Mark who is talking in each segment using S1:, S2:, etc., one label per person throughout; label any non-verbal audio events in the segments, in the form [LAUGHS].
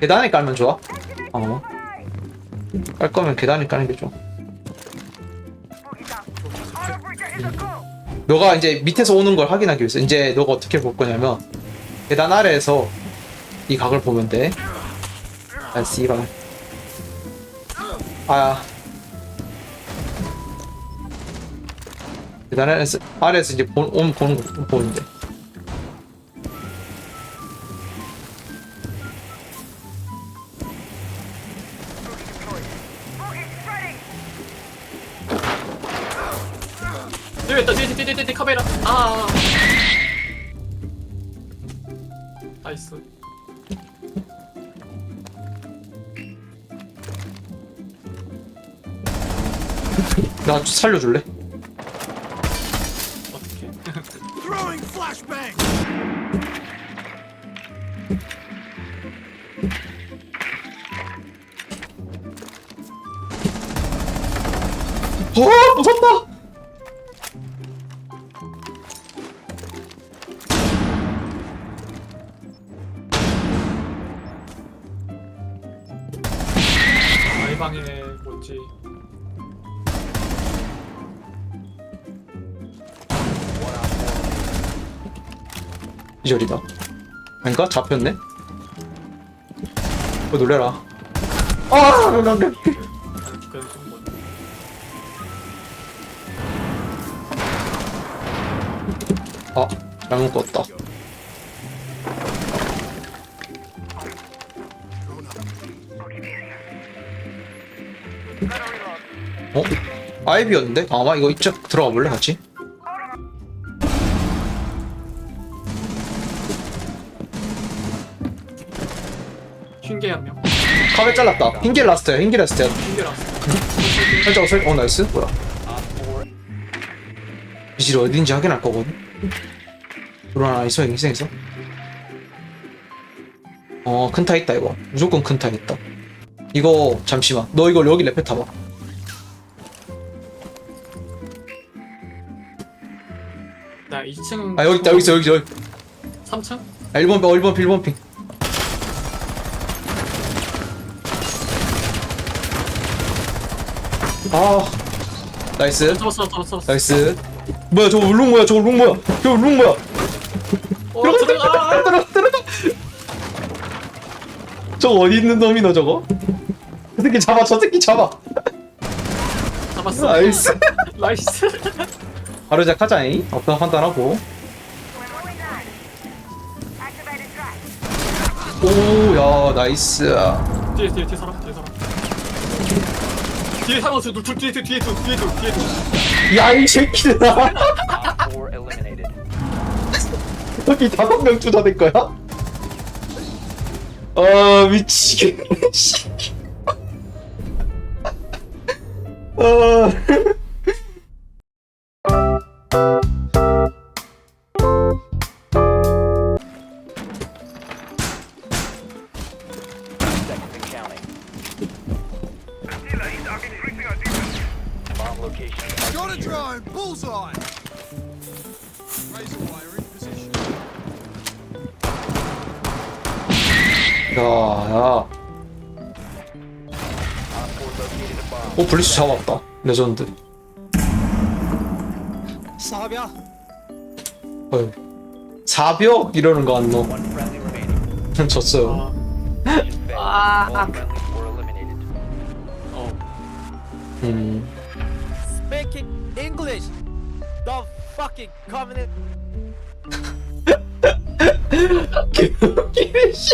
S1: 계단에 깔면 좋아? 어. 깔 거면 계단에 까는 게 좋아. 너가 이제 밑에서 오는 걸 확인하기 위해서 이제 너가 어떻게 볼 거냐면 계단 아래에서 이 각을 보면 돼. 아, 씨발. 아. 계단 아래에서, 아래에서 이제 보, 온, 보는 거 보면 돼.
S2: 나
S1: 살려줄래?
S2: 어떻게
S3: Throwing flashbang!
S1: 어, 무섭다!
S2: 아이 방에 뭐지
S1: 기절이다. 아닌가? 잡혔네? 어, 놀래라. 아,
S2: 뭐.
S1: 아, 잘못 껐다. 어? 아이비였는데? 아마 이거 이쪽 들어가 볼래 같이? 카메 잘랐다. 흰길 라스트야, 흰길 라스트야. 살짝 살, 어, 나이스. 뭐야. 비질 어딘지 확인할 거거든. 하나 있어, 있어, 있어. 어, 큰 타 있다, 이거. 무조건 큰 타 있다. 이거, 잠시만. 너 이걸 여기 레페 타봐.
S2: 나 2층
S1: 아, 여기 있다, 여기 있어, 여기 있어. 여기.
S2: 3층?
S1: 아, 1번, 어, 1번, 1번 핑. 아, 나이스.
S2: 잡았어 잡았어 잡았어
S1: 나이스. 뭐야, 저거 울릉 뭐야, 저거 울릉 뭐야. 저거 울릉 뭐야.
S2: 어 들어가
S1: 들어가, 들어가. 저거 어디 있는 놈이너 저거? 저 새끼 잡아, 저 새끼 잡아.
S2: 잡았어
S1: 나이스. [LAUGHS]
S2: 나이스
S1: 바로 시작하자잉. 어떤 판단하고. 오, 야, 나이스.
S2: 뒤에 뒤에 뒤에 사람 뒤에 뒤에 사람 둘 둘, 뒤에 뒤에 뒤에 둘 뒤에 둘 뒤에 둘
S1: 야, 이 새끼들아.
S4: Op 4 eliminated.
S1: 여기 다섯 명 투자될 거야? 아 미치겠네 씨. 아 야야
S4: Op 4 located a bomb.
S1: 오 블리츠 잡았다 레전드! 어휴 사벽 이러는 거
S4: friendly remaining.
S1: 졌어요
S2: 아.
S1: 어음
S5: speaking English. The fucking covenant.
S1: 개웃기네 씨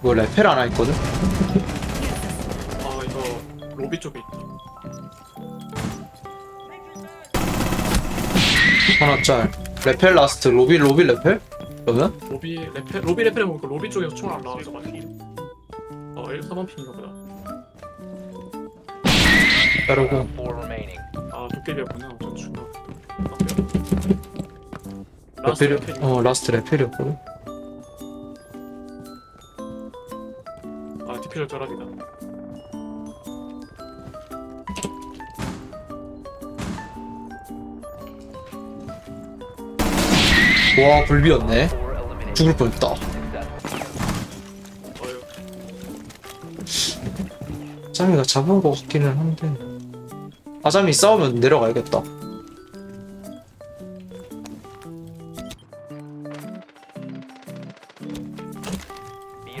S1: 뭐 레펠 하나 있거든?
S2: 아 이거 로비 쪽에 있다
S1: 하나 짤 레펠 라스트 로비 로비 레펠? 그러면?
S2: 로비 레페 로비 레페를 보니까 로비 쪽에서 총알 안 나와가지고 어 1, 4번 핀인가 보다
S4: Op 4 remaining.
S2: 아 도깨비였구나 전 라스트
S1: 어 라스트 레펠이었거든?
S2: 아 디퓨저 저랍이다
S1: 와 불비였네. 죽을 뻔했다
S2: 어휴.
S1: 아자미가 잡은 거 같기는 한데 아자미 싸우면 내려가야겠다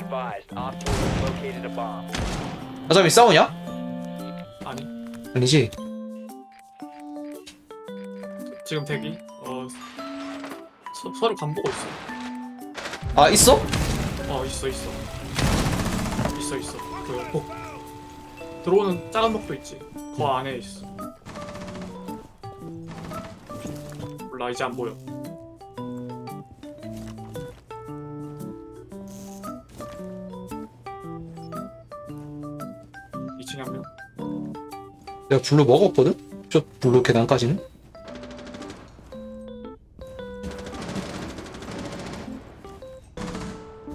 S4: Be advised, Op 4 has located a bomb.
S1: 아자미 싸우냐?
S2: 아니
S1: 아니지
S2: 지금 대기. 어 서, 서로 간 보고 있어.
S1: 아 있어?
S2: 어 있어 있어. 있어 있어. 그 복. 들어오는 작은 목도 있지. 그 안에 있어. 몰라 이제 안 보여.
S1: 내가 블루 먹었거든? 저 블루 계단까지는?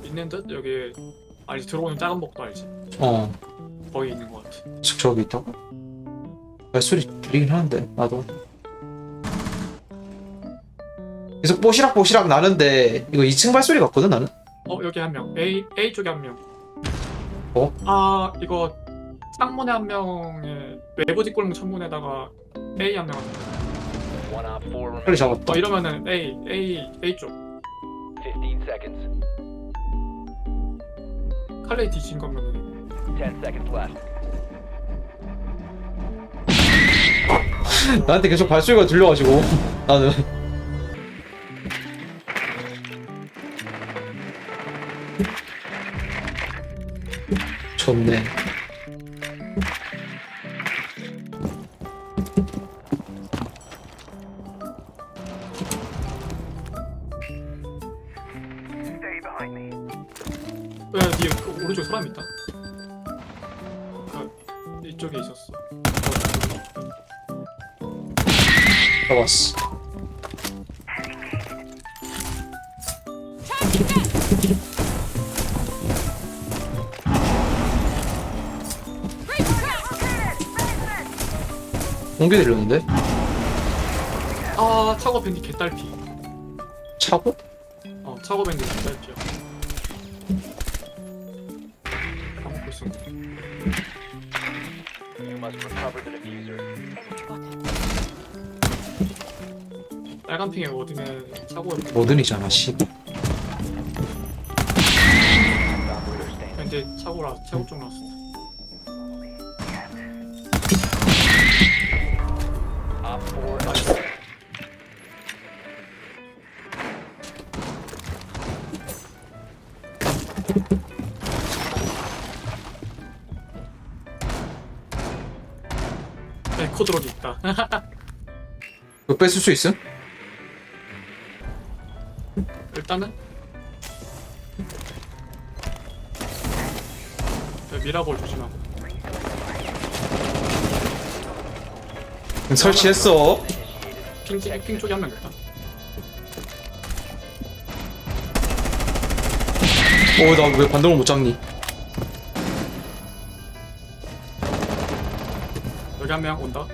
S2: 있는 듯 여기 알지 들어오는 작은 목도 알지.
S1: 어
S2: 거기 있는 것 같아.
S1: 저- 저기 있다고? 발소리 들리긴 하는데 나도 계속 뽀시락 뽀시락 나는데 이거 2층 발소리 같거든 나는?
S2: 어 여기 한 명. A A 쪽에 한 명.
S1: 어?
S2: 아 이거 창문에 한 명에 외부 뒷골목 창문에다가 A 한 명.
S4: One Op 4
S1: 빨리
S4: remaining.
S1: 잡았다
S2: 어 이러면은 A A A 쪽.
S4: 15 seconds.
S2: 칼레이 뒤진 거면은
S4: 10 seconds left. [LAUGHS]
S1: 나한테 계속 발소리가 들려가지고 나는 [LAUGHS] 좋네 잡았어 공기 들렸는데?
S2: 아 차고 밴디 개딸피.
S1: 차고?
S2: 어 차고 밴디 개딸피야. 까먹고 있어.
S4: You must recover the diffuser.
S2: 빨간 핑에 어디네 차고
S1: 뭐든이잖아 씨
S4: Operator.
S2: 밴디 차고라 차고 쪽 나왔어.
S1: 뺏을 수 있음?
S2: 일단은 네, 미라볼 조심하고.
S1: 설치했어
S2: 핑, 핑 쪽에 한명 있다.
S1: 어 나 왜 반동을 못 잡니
S2: 여기 한 명 온다.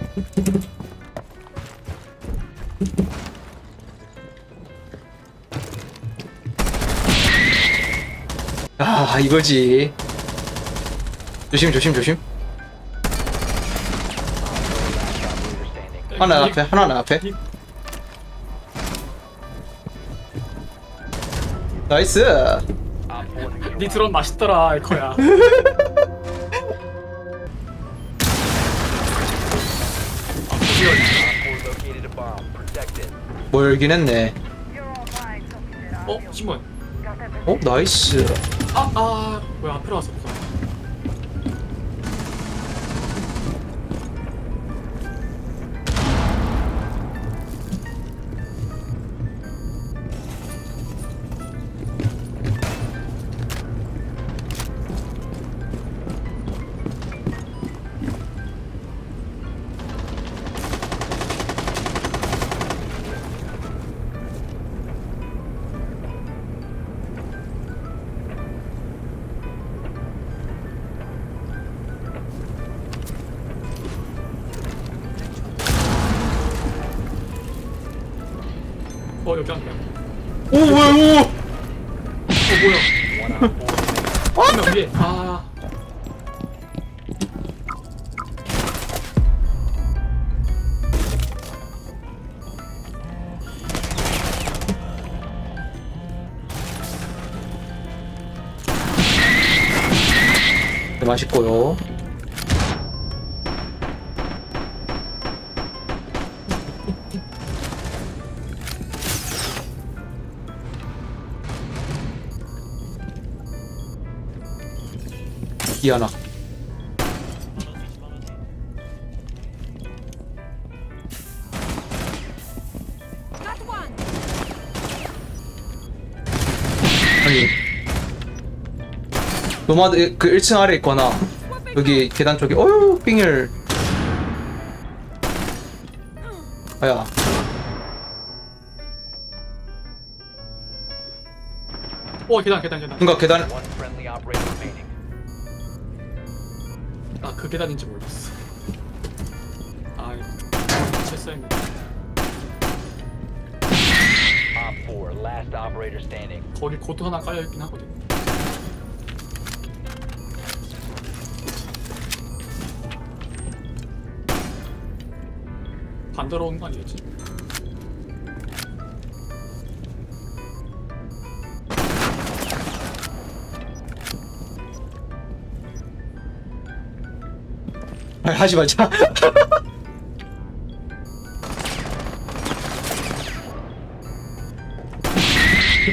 S1: 아 이거지 조심 조심 조심. 하나
S2: 이-
S1: 앞에 하나 앞에
S2: 이-
S1: 나이스
S4: Op 4 neutralized.
S2: 니 드론 맛있더라 이거야.
S4: Op 4 located a bomb. Protect it.
S1: 뭐 열긴 했네
S2: 어 신문.
S1: 어 나이스
S2: 아아왜 앞으로 왔어
S1: 뭐야?
S2: 한명 위에. 아.
S1: 네, 맛있고요 이하나
S6: Got one.
S1: 아니 노마드 그 1층 아래 있거나 여기 계단 쪽에 어휴 빙일 아야
S2: 어 계단 계단 계단.
S1: 뭔가 계단
S4: One friendly operator remaining.
S2: 아 그 계단인지 모르겠어. 아 실수했네.
S4: Op 4, last operator standing.
S2: 거기 고도 하나 깔려 있긴 하거든. 반대로 오는 거 아니겠지?
S1: 하지 말자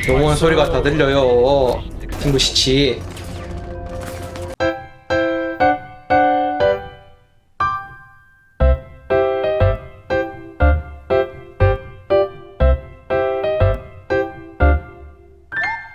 S1: 영원 소리가 다 들려요. 친구 시치